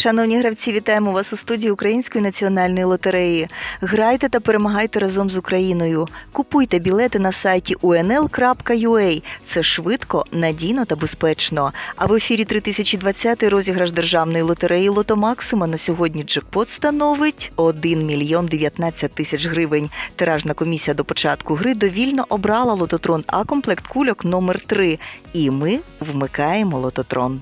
Шановні гравці, вітаємо вас у студії Української національної лотереї. Грайте та перемагайте разом з Україною. Купуйте білети на сайті unl.ua. Це швидко, надійно та безпечно. А в ефірі 3020 розіграш державної лотереї Лото Максима на сьогодні джекпот становить 1 мільйон 19 тисяч гривень. Тиражна комісія до початку гри довільно обрала лототрон А комплект кульок номер 3 І ми вмикаємо лототрон.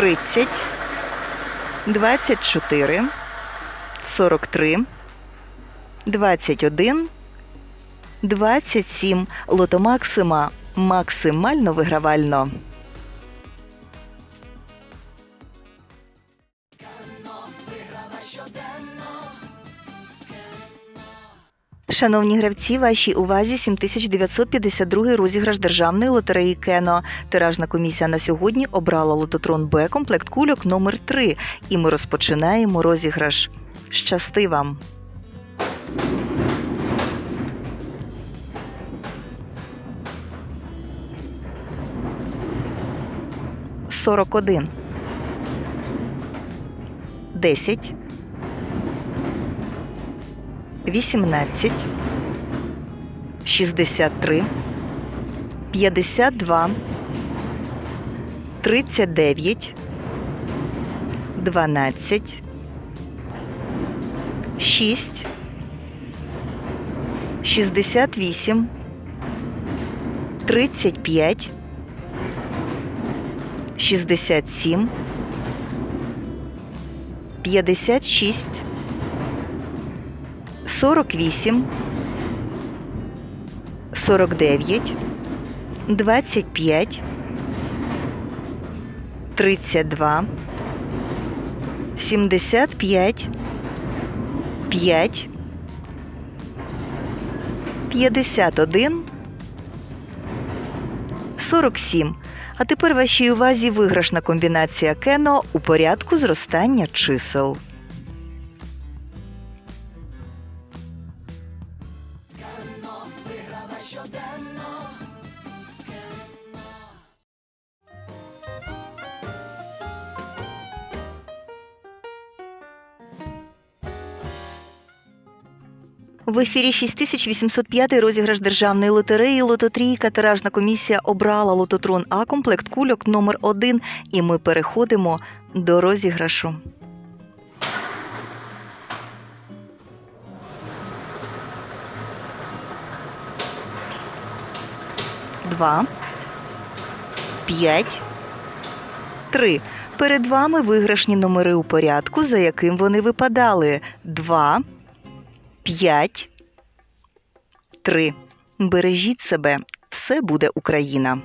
Тридцять, двадцять чотири, сорок три, двадцять один, двадцять сім. Лото Максима максимально вигравально. Шановні гравці, вашій увазі 7952 розіграш державної лотереї Кено. Тиражна комісія на сьогодні обрала лототрон Б комплект кульок номер 3 І ми розпочинаємо розіграш. Щасти вам! Сорок один. Десять. 18, 63, 52, 39, 12, 6, 68, 35, 67, 56, 48, 49, 25, 32, 75, 5, 51, 47. А тепер вашій увазі виграшна комбінація кено у порядку зростання чисел. В ефірі 6805 розіграш державної лотереї Лототрійка. Тиражна комісія обрала лототрон А комплект кульок номер 1 І ми переходимо до розіграшу. Два. П'ять. Три. Перед вами виграшні номери у порядку, за яким вони випадали. Два. П'ять. Три. Бережіть себе. Все буде Україна.